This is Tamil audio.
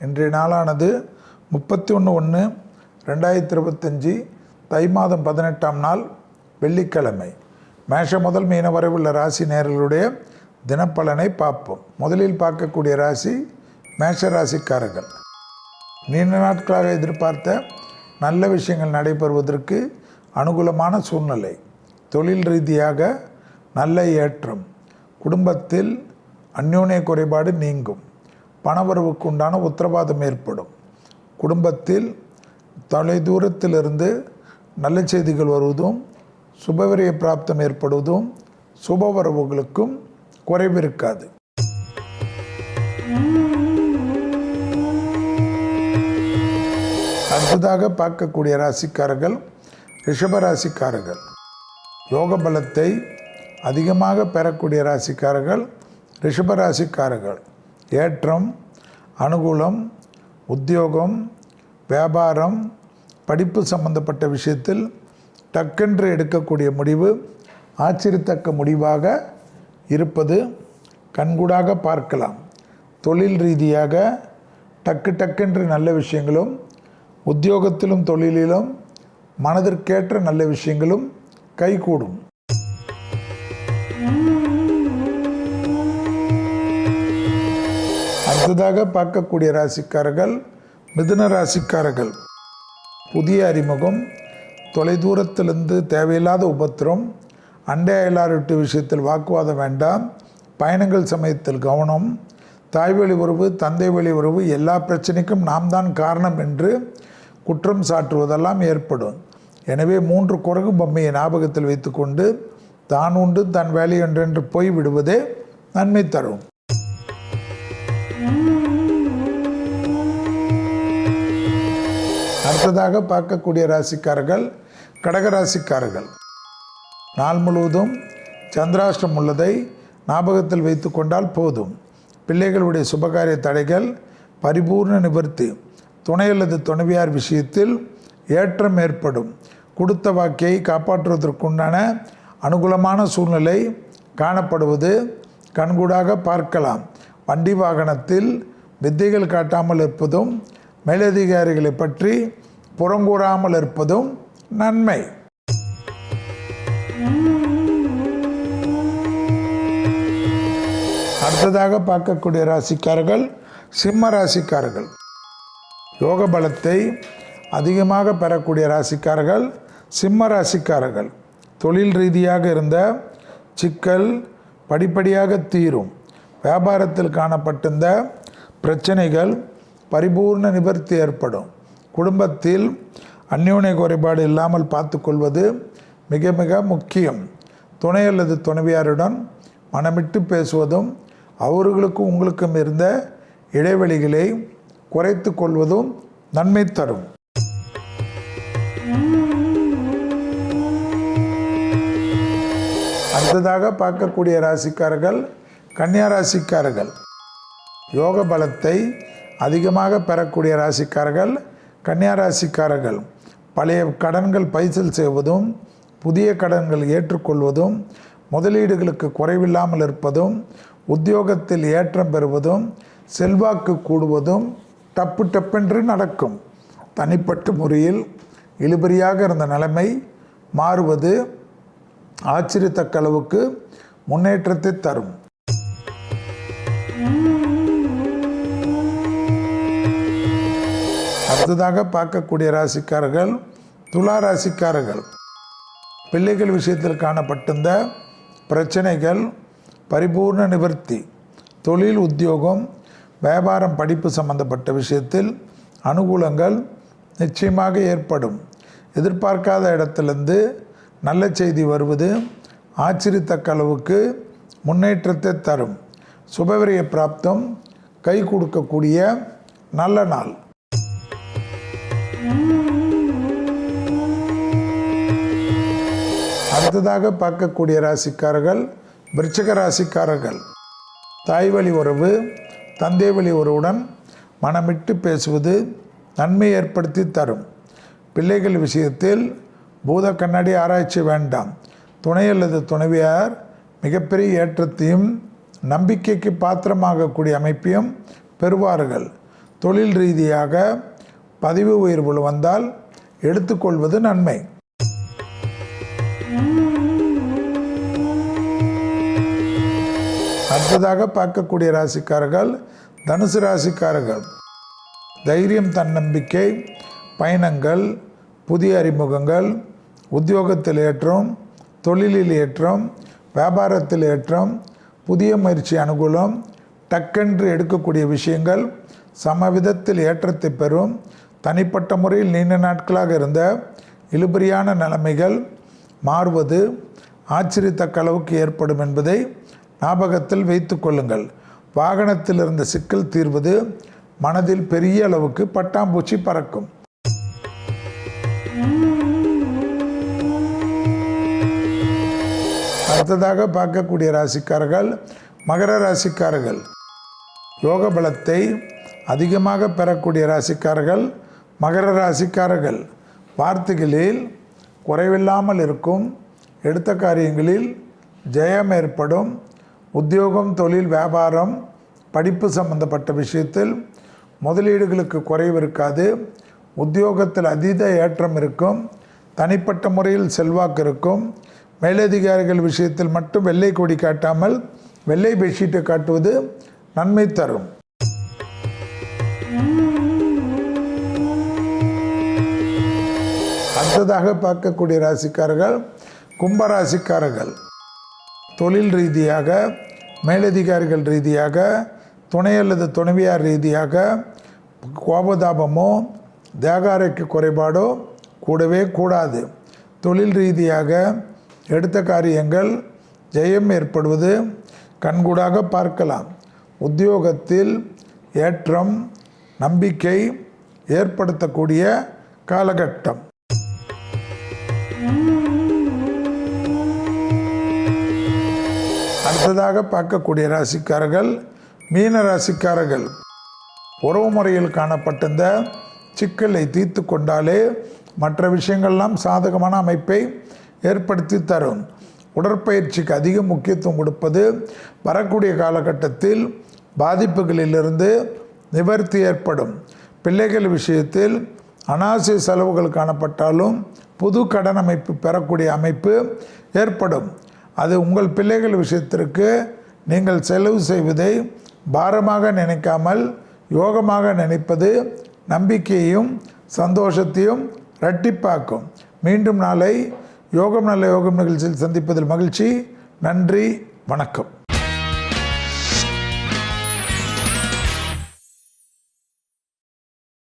இன்றைய நாளானது முப்பத்தி ஒன்று ஒன்று ரெண்டாயிரத்தி இருபத்தஞ்சி தை மாதம் பதினெட்டாம் நாள் வெள்ளிக்கிழமை. மேஷம் முதல் மீன வரைவுள்ள ராசி நேர்களுடைய தினப்பலனை பார்ப்போம். முதலில் பார்க்கக்கூடிய ராசி மேஷ ராசிக்காரர்கள். நீண்ட நாட்களாக எதிர்பார்த்த நல்ல விஷயங்கள் நடைபெறுவதற்கு அனுகூலமான சூழ்நிலை. தொழில் ரீதியாக நல்ல ஏற்றம். குடும்பத்தில் அந்யோன்ய குறைபாடு நீங்கும். பணவரவுக்கு உண்டான உத்தரவாதம் ஏற்படும். குடும்பத்தில் தொலைதூரத்திலிருந்து நல்ல செய்திகள் வருவதும் சுபவிரிய பிராப்தம் ஏற்படுவதும் சுபவரவுகளுக்கும் குறைவிருக்காது அடுத்ததாக பார்க்கக்கூடிய ராசிக்காரர்கள் ரிஷப ராசிக்காரர்கள். யோக பலத்தை அதிகமாக பெறக்கூடிய ராசிக்காரர்கள் ரிஷப ராசிக்காரர்கள். ஏற்றம் அனுகூலம் உத்தியோகம் வியாபாரம் படிப்பு சம்பந்தப்பட்ட விஷயத்தில் டக்கென்று எடுக்கக்கூடிய முடிவு ஆச்சரியத்தக்க முடிவாக இருப்பது கண்கூடாக பார்க்கலாம். தொழில் ரீதியாக டக்கு டக்கென்று நல்ல விஷயங்களும் உத்தியோகத்திலும் தொழிலிலும் மனதிற்கேற்ற நல்ல விஷயங்களும் கைகூடும். அடுத்ததாக பார்க்கக்கூடிய ராசிக்காரர்கள் மிதுன ராசிக்காரர்கள். புதிய அறிமுகம் தொலைதூரத்திலிருந்து தேவையில்லாத உபத்திரம் அண்டை அயலார் விஷயத்தில் வாக்குவாதம் வேண்டாம் பயணங்கள் சமயத்தில் கவனம் தாய்வழி உறவு தந்தை வழி உறவு எல்லா பிரச்சனைக்கும் நாம் தான் காரணம் என்று குற்றம் சாட்டுவதெல்லாம் ஏற்படும். எனவே மூன்று குரங்கு பொம்மையை ஞாபகத்தில் வைத்துக்கொண்டு தான் உண்டு தன் வேலை என்றென்று போய் விடுவதே நன்மை தரும். அடுத்ததாக பார்க்கக்கூடிய ராசிக்காரர்கள் கடகராசிக்காரர்கள் நாள் முழுவதும் சந்திராஷ்டம் உள்ளதை ஞாபகத்தில் வைத்து கொண்டால் போதும். பிள்ளைகளுடைய சுபகாரிய தடைகள் பரிபூர்ண நிவர்த்தி. துணை அல்லது துணைவியார் விஷயத்தில் ஏற்றம் ஏற்படும். கொடுத்த வாக்கையை காப்பாற்றுவதற்குண்டான அனுகூலமான சூழ்நிலை காணப்படுவது கண்கூடாக பார்க்கலாம். வண்டி வாகனத்தில் வித்தைகள் காட்டாமல் இருப்பதும் மேலதிகாரிகளை பற்றி புறங்கூறாமல் இருப்பதும் நன்மை. அடுத்ததாக பார்க்கக்கூடிய ராசிக்காரர்கள் சிம்ம ராசிக்காரர்கள். யோக பலத்தை அதிகமாக பெறக்கூடிய ராசிக்காரர்கள் சிம்ம ராசிக்காரர்கள். தொழில் ரீதியாக இருந்த சிக்கல் படிப்படியாக தீரும். வியாபாரத்தில் காணப்பட்டிருந்த பிரச்சனைகள் பரிபூர்ண நிவர்த்தி ஏற்படும். குடும்பத்தில் அந்யோன்ய குறைபாடு இல்லாமல் பார்த்துக்கொள்வது மிக மிக முக்கியம். துணை அல்லது துணைவியாருடன் மனமிட்டு பேசுவதும் அவர்களுக்கும் உங்களுக்கும் இருந்த இடைவெளிகளை குறைத்து கொள்வதும் நன்மை தரும். அடுத்ததாக பார்க்கக்கூடிய ராசிக்காரர்கள் கன்னியா ராசிக்காரர்கள். யோக பலத்தை அதிகமாக பெறக்கூடிய ராசிக்காரர்கள் கன்னியா ராசிக்காரர்கள். பழைய கடன்கள் பைசல் செய்வதும் புதிய கடன்கள் ஏற்றுக்கொள்வதும் முதலீடுகளுக்கு குறைவில்லாமல் இருப்பதும் உத்தியோகத்தில் ஏற்றம் பெறுவதும் செல்வாக்கு கூடுவதும் டப்பு டப்பென்று நடக்கும். தனிப்பட்ட முறையில் இழுபறியாக இருந்த நிலைமை மாறுவது ஆச்சரியத்தக்க அளவுக்கு முன்னேற்றத்தை தரும். அடுத்ததாக பார்க்கக்கூடிய ராசிக்காரர்கள் துலா ராசிக்காரர்கள். பிள்ளைகள் விஷயத்தில் காணப்பட்டிருந்த பிரச்சனைகள் பரிபூர்ண நிவர்த்தி தொழில் உத்தியோகம் வியாபாரம் படிப்பு சம்பந்தப்பட்ட விஷயத்தில் அனுகூலங்கள் நிச்சயமாக ஏற்படும். எதிர்பார்க்காத இடத்துலேருந்து நல்ல செய்தி வருவது ஆச்சரியத்தக்க அளவுக்கு முன்னேற்றத்தை தரும். சுபவிரிய பிராப்தம் கை கொடுக்கக்கூடிய நல்ல நாள். அடுத்ததாக பார்க்கக்கூடிய ராசிக்காரர்கள் விருச்சக ராசிக்காரர்கள். தாய் வழி உறவு தந்தை வழி உறவுடன் மனமிட்டு பேசுவது நன்மை ஏற்படுத்தி தரும். பிள்ளைகள் விஷயத்தில் பூத கண்ணாடி ஆராய்ச்சி வேண்டாம். துணை அல்லது துணைவியார் மிகப்பெரிய ஏற்றத்தையும் நம்பிக்கைக்கு பாத்திரமாகக்கூடிய அமைப்பையும் பெறுவார்கள். தொழில் ரீதியாக பதிவு உயர்வுகள் வந்தால் எடுத்துக்கொள்வது நன்மை. அடுத்ததாக பார்க்கக்கூடிய ராசிக்காரர்கள் தனுசு ராசிக்காரர்கள். தைரியம் தன்னம்பிக்கை பயணங்கள் புதிய அறிமுகங்கள் உத்தியோகத்தில் ஏற்றம் தொழிலில் ஏற்றம் வியாபாரத்தில் ஏற்றம் புதிய முயற்சி அனுகூலம் டக்கென்று எடுக்கக்கூடிய விஷயங்கள் சமவிதத்தில் ஏற்றத்தை பெறும் தனிப்பட்ட முறையில் நீண்ட நாட்களாக இருந்த இழுபறியான நிலைமைகள் மாறுவது ஆச்சரியத்தக்க அளவுக்கு ஏற்படும் என்பதை ஞாபகத்தில் வைத்து கொள்ளுங்கள். வாகனத்தில் இருந்த சிக்கல் தீர்வது மனதில் பெரிய அளவுக்கு பட்டாம்பூச்சி பறக்கும். அடுத்ததாக பார்க்கக்கூடிய ராசிக்காரர்கள் மகர ராசிக்காரர்கள். யோக பலத்தை அதிகமாக பெறக்கூடிய ராசிக்காரர்கள் மகர ராசிக்காரர்கள். வார்த்தைகளில் குறைவில்லாமல் இருக்கும். எடுத்த காரியங்களில் ஜெயம் ஏற்படும். உத்தியோகம் தொழில் வியாபாரம் படிப்பு சம்பந்தப்பட்ட விஷயத்தில் முதலீடுகளுக்கு குறைவு இருக்காது. உத்தியோகத்தில் அதீத ஏற்றம் இருக்கும். தனிப்பட்ட முறையில் செல்வாக்கு இருக்கும். மேலதிகாரிகள் விஷயத்தில் மட்டும் வெள்ளை கொடி காட்டாமல் வெள்ளை பெட்ஷீட்டை காட்டுவது நன்மை தரும். அடுத்ததாக பார்க்கக்கூடிய ராசிக்காரர்கள் கும்ப ராசிக்காரர்கள். தொழில் ரீதியாக மேலதிகாரிகள் ரீதியாக துணை அல்லது துணைவியார் ரீதியாக கோபதாபமோ தேகாரைக்கு குறைபாடோ கூடவே கூடாது. தொழில் ரீதியாக எடுத்த காரியங்கள் ஜெயம் ஏற்படுவது கண்கூடாக பார்க்கலாம். உத்தியோகத்தில் ஏற்றம் நம்பிக்கை ஏற்படுத்தக்கூடிய காலகட்டம். அடுத்ததாக பார்க்கக்கூடிய ராசிக்காரர்கள் மீன ராசிக்காரர்கள். உறவு முறையில் காணப்பட்ட இந்த சிக்கலை தீர்த்து கொண்டாலே மற்ற விஷயங்கள்லாம் சாதகமான அமைப்பை ஏற்படுத்தி தரும். உடற்பயிற்சிக்கு அதிக முக்கியத்துவம் கொடுப்பது வரக்கூடிய காலகட்டத்தில் பாதிப்புகளிலிருந்து நிவர்த்தி ஏற்படும். பிள்ளைகள் விஷயத்தில் அனாவசிய செலவுகள் காணப்பட்டாலும் புது கடன் அமைப்பு பெறக்கூடிய அமைப்பு ஏற்படும். அது உங்கள் பிள்ளைகள் விஷயத்திற்கு நீங்கள் செலவு செய்வதை பாரமாக நினைக்காமல் யோகமாக நினைப்பது நம்பிக்கையையும் சந்தோஷத்தையும் இரட்டிப்பாக்கும். மீண்டும் நாளை யோகம் நல்ல யோகம் நிகழ்ச்சியில் சந்திப்பதில் மகிழ்ச்சி. நன்றி. வணக்கம்.